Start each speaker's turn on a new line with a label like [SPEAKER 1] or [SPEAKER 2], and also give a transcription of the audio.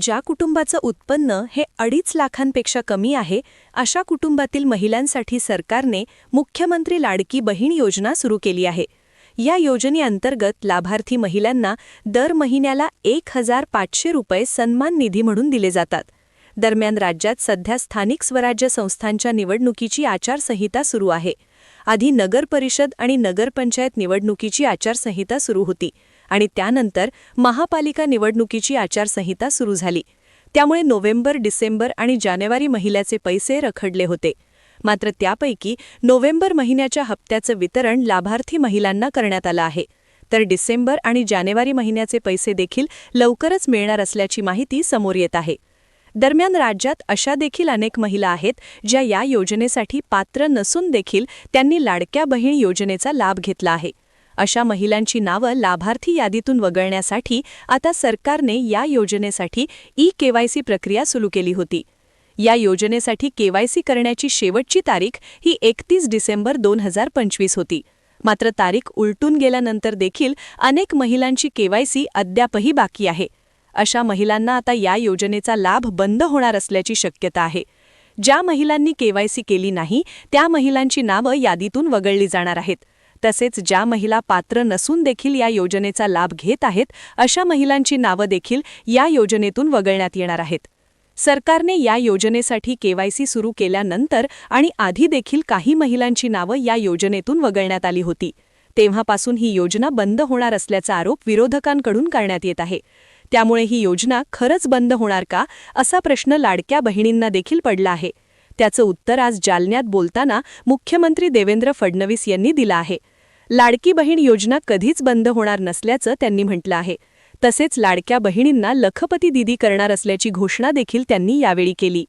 [SPEAKER 1] ज्या कुटुंबाचं उत्पन्न हे अडीच लाखांपेक्षा कमी आहे अशा कुटुंबातील महिलांसाठी सरकारने मुख्यमंत्री लाडकी बहीण योजना सुरू केली आहे. या योजनेअंतर्गत लाभार्थी महिलांना दर महिन्याला एक हजार पाचशे रुपये सन्मान निधी म्हणून दिले जातात. दरम्यान राज्यात सध्या स्थानिक स्वराज्य संस्थांच्या निवडणुकीची आचारसंहिता सुरू आहे. आधी नगर परिषद आणि नगरपंचायत निवडणुकीची आचारसंहिता सुरू होती. आणि त्यानंतर महापालिका निवडणुकीची आचारसंहिता सुरू झाली. त्यामुळे नोव्हेंबर डिसेंबर आणि जानेवारी महिन्याचे पैसे रखडले होते. मात्र त्यापैकी नोव्हेंबर महिन्याच्या हप्त्याचं वितरण लाभार्थी महिलांना करण्यात आलं आहे. तर डिसेंबर आणि जानेवारी महिन्याचे पैसे देखील लवकरच मिळणार असल्याची माहिती समोर येत आहे. दरम्यान राज्यात अशा देखील अनेक महिला आहेत ज्या या योजनेसाठी पात्र नसून देखील त्यांनी लाडक्या बहीण योजनेचा लाभ घेतला आहे. अशा महिलांची नावं लाभार्थी यादीतून वगळण्यासाठी आता सरकारने या योजनेसाठी ई केवायसी प्रक्रिया सुरू केली होती. या योजनेसाठी केवायसी करण्याची शेवटची तारीख ही एकतीस डिसेंबर दोन हजार पंचवीस होती. मात्र तारीख उलटून गेल्यानंतर देखील अनेक महिलांची केवायसी अद्यापही बाकी आहे. अशा महिलांना आता या योजनेचा लाभ बंद होणार असल्याची शक्यता आहे. ज्या महिलांनी केवायसी केली नाही त्या महिलांची नावं यादीतून वगळली जाणार आहेत. तसेच ज्या महिला पात्र नसून देखील या योजनेचा लाभ घेत आहेत अशा महिलांची नावं देखील या योजनेतून वगळण्यात येणार आहेत. सरकारने या योजनेसाठी केवायसी सुरू केल्यानंतर आणि आधी देखील काही महिलांची नावं या योजनेतून वगळण्यात आली होती. तेव्हापासून ही योजना बंद होणार असल्याचा आरोप विरोधकांकडून करण्यात येत आहे. त्यामुळे ही योजना खरंच बंद होणार का असा प्रश्न लाडक्या बहिणींना देखील पडला आहे. त्याचं उत्तर आज जालन्यात बोलताना मुख्यमंत्री देवेंद्र फडणवीस यांनी दिलं आहे. लाडकी बहीण योजना कधीच बंद होणार नसल्याचं त्यांनी म्हटलं आहे. तसेच लाडक्या बहिणींना लखपती दिदी करणार असल्याची घोषणा देखील त्यांनी यावेळी केली.